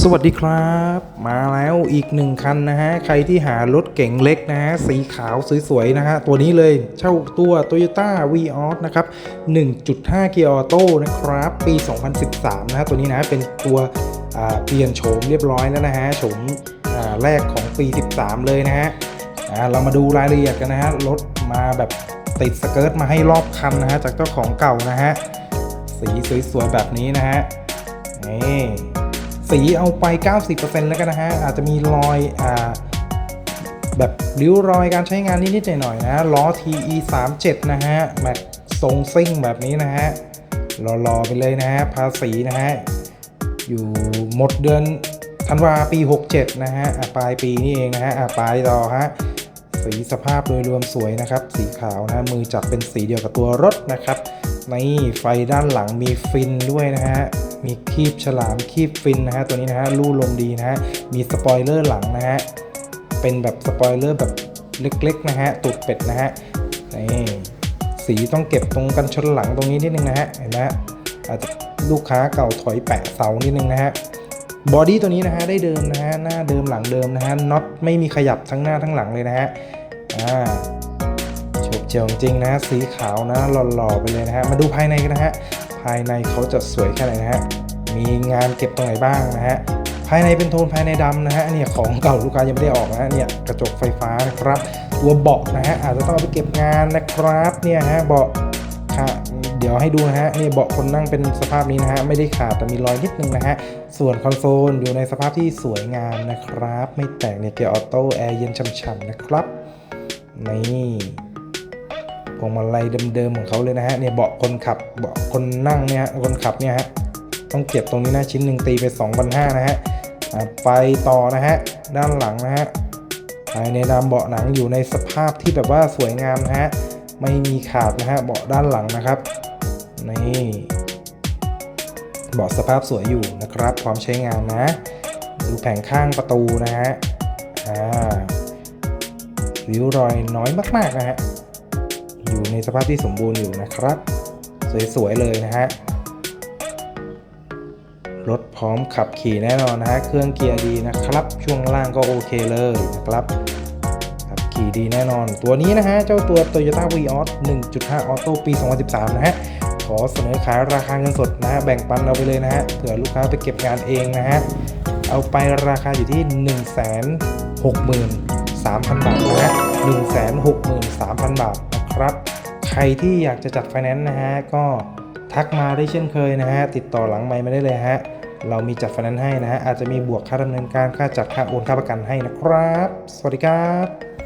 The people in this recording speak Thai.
สวัสดีครับ มาแล้วอีกหนึ่งคันนะฮะ ใครที่หารถเก๋งเล็กนะฮะ สีขาวสวยๆนะฮะ ตัวนี้เลยเช่าตัว Toyota v ีออนะครับ 1.5 เกียร์ออโต้นะครับ ปี 2013 นะฮะ ตัวนี้นะเป็นตัวเปลี่ยนโฉมเรียบร้อยแล้วนะฮะโฉมแรกของปี 13 เลยนะฮะเรามาดูรายละเอียดกันนะฮะ รถมาแบบติดสเกิร์ตมาให้รอบคันนะฮะ จากเจ้าของเก่านะฮะ สีสวยๆแบบนี้นะฮะนี่ สีเอาไป 90%แล้วกันนะฮะ อาจจะมีรอยอ่าแบบริ้วรอยการใช้งานนิดๆหน่อยๆนะล้อ TE 3 7นะฮะแม็กทรงซิ่งแบบนี้นะฮะรอๆไปเลยนะฮะภาษีนะฮะอยู่หมดเดือนธันวาปี 67 นะฮะปลายปีนี่เองนะฮะปลายต่อฮะสีสภาพโดยรวมสวยนะครับ สีขาวนะมือจับเป็นสีเดียวกับตัวรถนะครับ ในไฟด้านหลังมีฟินด้วยนะฮะ มีคีบฉลามคีบฟินนะฮะตัวนี้นะฮะลู่ลมดีนะฮะมีสปอยเลอร์หลังนะฮะเป็นแบบสปอยเลอร์แบบเล็กๆนะฮะตูดเป็ดนะฮะนี่สีต้องเก็บตรงกันชนหลังตรงนี้นิดนึงนะฮะเห็นไหมอาจจะลูกค้าเก่าถอยแปะเสานิดนึงนะฮะบอดี้ตัวนี้นะฮะได้เดิมนะฮะหน้าเดิมหลังเดิมนะฮะน็อตไม่มีขยับทั้งหน้าทั้งหลังเลยนะฮะอ่าฉบเจียวจริงนะฮะสีขาวนะหล่อๆไปเลยนะฮะมาดูภายในกันนะฮะ ภายในเขาจะสวยแค่ไหนนะฮะ มีงานเก็บตรงไหนบ้างนะฮะ ภายในเป็นโทนภายในดำนะฮะเนี่ยของเก่าลูกค้ายังไม่ได้ออกนะฮะเนี่ยกระจกไฟฟ้านะครับ ตัวเบาะนะฮะอาจจะต้องเอาไปเก็บงานนะครับเนี่ยฮะเบาะค่ะเดี๋ยวให้ดูนะฮะนี่เบาะคนนั่งเป็นสภาพนี้นะฮะไม่ได้ขาดแต่มีรอยนิดนึงนะฮะส่วนคอนโซลอยู่ในสภาพที่สวยงามนะครับ ไม่แตกเนี่ยเกียร์ออโต้แอร์เย็นช่ำๆนะครับนี่ พวงมาลัยเดิมๆของเขาเลยนะฮะเนี่ยเบาะคนขับเบาะคนนั่งเนี่ยฮะคนขับเนี่ยฮะต้องเก็บตรงนี้นะชิ้นหนึ่งตีไป2,500นะฮะอะไปต่อนะฮะด้านหลังนะฮะภายในดำเบาะหนังอยู่ในสภาพที่แบบว่าสวยงามนะฮะไม่มีขาดนะฮะเบาะด้านหลังนะครับนี่เบาะสภาพสวยอยู่นะครับพร้อมใช้งานนะดูแผงข้างประตูนะฮะอ่าริ้วรอยน้อยมากๆนะฮะ อยู่ในสภาพที่สมบูรณ์อยู่นะครับ สวยๆเลยนะฮะรถพร้อมขับขี่แน่นอนนะฮะเครื่องเกียร์ดีนะครับ ช่วงล่างก็โอเคเลยนะครับขับขี่ดีแน่นอน ตัวนี้นะฮะเจ้าตัว Toyota Vios 1.5 Auto ปี 2013 นะฮะขอเสนอขายราคาเงินสดนะฮะแบ่งปันเราไปเลยนะฮะเผื่อลูกค้าไปเก็บงานเองนะฮะเอาไปราคาอยู่ที่ 163,000 บาทนะฮะ163,000 บาท นะครับ ใครที่อยากจะจัดไฟแนนซ์นะฮะก็ทักมาได้เช่นเคยนะฮะติดต่อหลังไมค์มาได้เลยฮะเรามีจัดไฟแนนซ์ให้นะฮะอาจจะมีบวกค่าดำเนินการค่าจัดค่าโอนค่าประกันให้นะครับ สวัสดีครับ